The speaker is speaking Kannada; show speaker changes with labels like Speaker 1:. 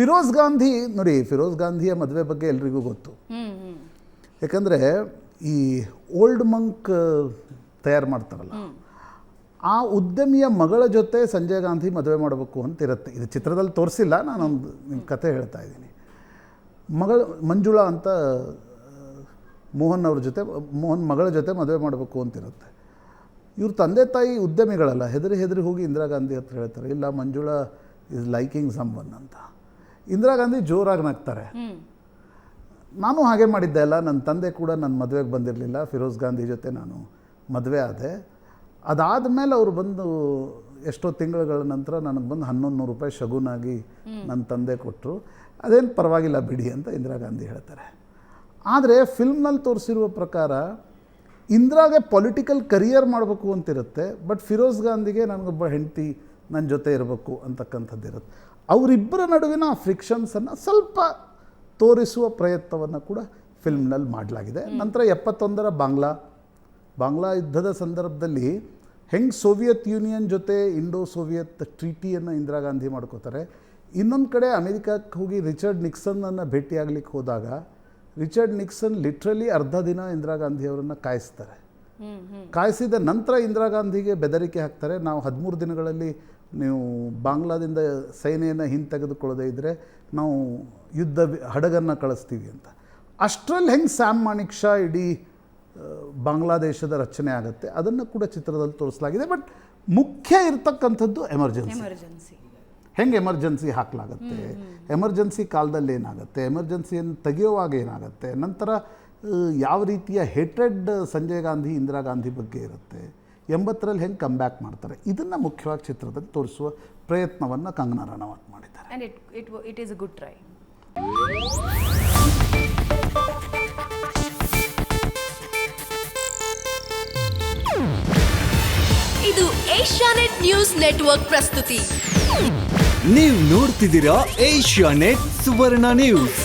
Speaker 1: ಫಿರೋಜ್ ಗಾಂಧಿ ನೋಡಿ ಫಿರೋಜ್ ಗಾಂಧಿಯ ಮದುವೆ ಬಗ್ಗೆ ಎಲ್ರಿಗೂ ಗೊತ್ತು. ಯಾಕಂದರೆ ಈ ಓಲ್ಡ್ ಮಂಕ್ ತಯಾರು ಮಾಡ್ತಾರಲ್ಲ ಆ ಉದ್ಯಮಿಯ ಮಗಳ ಜೊತೆ ಸಂಜಯ್ ಗಾಂಧಿ ಮದುವೆ ಮಾಡಬೇಕು ಅಂತ ಇರುತ್ತೆ ಇದು ಚಿತ್ರದಲ್ಲಿ ತೋರಿಸಿಲ್ಲ ನಾನೊಂದು ನಿಮ್ಮ ಕತೆ ಹೇಳ್ತಾ ಇದ್ದೀನಿ. ಮಗಳು ಮಂಜುಳಾ ಅಂತ ಮೋಹನ್ ಅವ್ರ ಜೊತೆ ಮೋಹನ್ ಮಗಳ ಜೊತೆ ಮದುವೆ ಮಾಡಬೇಕು ಅಂತಿರುತ್ತೆ. ಇವ್ರ ತಂದೆ ತಾಯಿ ಉದ್ಯಮಿಗಳಲ್ಲ ಹೆದರಿ ಹೆದರಿ ಹೋಗಿ ಇಂದಿರಾ ಗಾಂಧಿ ಹತ್ರ ಹೇಳ್ತಾರೆ ಇಲ್ಲ ಮಂಜುಳಾ ಇಸ್ ಲೈಕಿಂಗ್ ಸಂಬಂಧ ಅಂತ. ಇಂದಿರಾ ಗಾಂಧಿ ಜೋರಾಗಿ ನಗ್ತಾರೆ. ನಾನು ಹಾಗೆ ಮಾಡಿದ್ದೆ ಅಲ್ಲ ನನ್ನ ತಂದೆ ಕೂಡ ನನ್ನ ಮದುವೆಗೆ ಬಂದಿರಲಿಲ್ಲ ಫಿರೋಜ್ ಗಾಂಧಿ ಜೊತೆ ನಾನು ಮದುವೆ ಆದೆ. ಅದಾದ ಮೇಲೆ ಅವರು ಬಂದು ಎಷ್ಟೋ ತಿಂಗಳುಗಳ ನಂತರ ನನಗೆ ಬಂದು ಹನ್ನೊಂದು ನೂರು ರೂಪಾಯಿ ಶಗುನಾಗಿ ನನ್ನ ತಂದೆ ಕೊಟ್ಟರು ಅದೇನು ಪರವಾಗಿಲ್ಲ ಬಿಡಿ ಅಂತ ಇಂದಿರಾ ಗಾಂಧಿ ಹೇಳ್ತಾರೆ. ಆದರೆ ಫಿಲ್ಮ್ನಲ್ಲಿ ತೋರಿಸಿರುವ ಪ್ರಕಾರ ಇಂದಿರಾಗೆ ಪೊಲಿಟಿಕಲ್ ಕರಿಯರ್ ಮಾಡಬೇಕು ಅಂತಿರುತ್ತೆ ಬಟ್ ಫಿರೋಜ್ ಗಾಂಧಿಗೆ ನನಗೊಬ್ಬ ಹೆಂಡತಿ ನನ್ನ ಜೊತೆ ಇರಬೇಕು ಅಂತಕ್ಕಂಥದ್ದು ಇರುತ್ತೆ. ಅವರಿಬ್ಬರ ನಡುವಿನ ಆ ಫ್ರಿಕ್ಷನ್ಸನ್ನು ಸ್ವಲ್ಪ ತೋರಿಸುವ ಪ್ರಯತ್ನವನ್ನು ಕೂಡ ಫಿಲ್ಮ್ನಲ್ಲಿ ಮಾಡಲಾಗಿದೆ. ನಂತರ ಎಪ್ಪತ್ತೊಂದರ ಬಾಂಗ್ಲಾ. ಬಾಂಗ್ಲಾ ಯುದ್ಧದ ಸಂದರ್ಭದಲ್ಲಿ ಹೆಂಗೆ ಸೋವಿಯತ್ ಯೂನಿಯನ್ ಜೊತೆ ಇಂಡೋ ಸೋವಿಯತ್ ಟ್ರೀಟಿಯನ್ನು ಇಂದಿರಾ ಗಾಂಧಿ ಮಾಡ್ಕೋತಾರೆ. ಇನ್ನೊಂದು ಕಡೆ ಅಮೆರಿಕಕ್ಕೆ ಹೋಗಿ ರಿಚರ್ಡ್ ನಿಕ್ಸನ್ನನ್ನು ಭೇಟಿಯಾಗಲಿಕ್ಕೆ ಹೋದಾಗ ರಿಚರ್ಡ್ ನಿಕ್ಸನ್ ಲಿಟ್ರಲಿ ಅರ್ಧ ದಿನ ಇಂದಿರಾ ಗಾಂಧಿಯವರನ್ನು ಕಾಯಿಸ್ತಾರೆ. ಕಾಯಿಸಿದ ನಂತರ ಇಂದಿರಾ ಗಾಂಧಿಗೆ ಬೆದರಿಕೆ ಹಾಕ್ತಾರೆ. ನಾವು ಹದಿಮೂರು ದಿನಗಳಲ್ಲಿ ನೀವು ಬಾಂಗ್ಲಾದಿಂದ ಸೇನೆಯನ್ನು ಹಿಂತೆಗೆದುಕೊಳ್ಳದೇ ಇದ್ದರೆ ನಾವು ಯುದ್ಧ ಹಡಗನ್ನು ಕಳಿಸ್ತೀವಿ ಅಂತ. ಅಷ್ಟರಲ್ಲಿ ಹೆಂಗೆ ಸ್ಯಾಮ್ ಮಾಣಿಕ್ ಶಾ ಇಡೀ ಬಾಂಗ್ಲಾದೇಶದ ರಚನೆ ಆಗುತ್ತೆ ಅದನ್ನು ಕೂಡ ಚಿತ್ರದಲ್ಲಿ ತೋರಿಸಲಾಗಿದೆ. ಬಟ್ ಮುಖ್ಯ ಇರತಕ್ಕಂಥದ್ದು ಎಮರ್ಜೆನ್ಸಿ. ಹೆಂಗೆ ಎಮರ್ಜೆನ್ಸಿ ಹಾಕಲಾಗತ್ತೆ? ಎಮರ್ಜೆನ್ಸಿ ಕಾಲದಲ್ಲಿ ಏನಾಗುತ್ತೆ? ಎಮರ್ಜೆನ್ಸಿಯನ್ನು ತೆಗೆಯುವಾಗ ಏನಾಗುತ್ತೆ? ನಂತರ ಯಾವ ರೀತಿಯ ಹೆಟ್ರೆಡ್ ಸಂಜಯ್ ಗಾಂಧಿ ಇಂದಿರಾ ಗಾಂಧಿ ಬಗ್ಗೆ ಇರುತ್ತೆ ಎಂಬತ್ತರಲ್ಲಿ ಹೆಂಗೆ ಕಮ್ ಬ್ಯಾಕ್ ಮಾಡ್ತಾರೆ? ಇದನ್ನು ಮುಖ್ಯವಾಗಿ ಚಿತ್ರದಲ್ಲಿ ತೋರಿಸುವ ಪ್ರಯತ್ನವನ್ನು ಕಂಗನಾ ರನವತ್ ಮಾಡಿದ್ದಾರೆ.
Speaker 2: And it it it is a good try
Speaker 3: ಇದು ಏಷ್ಯಾನೆಟ್ ನ್ಯೂಸ್ ನೆಟ್ವರ್ಕ್ ಪ್ರಸ್ತುತಿ.
Speaker 4: ನೀವು ನೋಡ್ತಿದ್ದೀರಾ ಏಷ್ಯಾ ನೆಟ್ ಸುವರ್ಣ ನ್ಯೂಸ್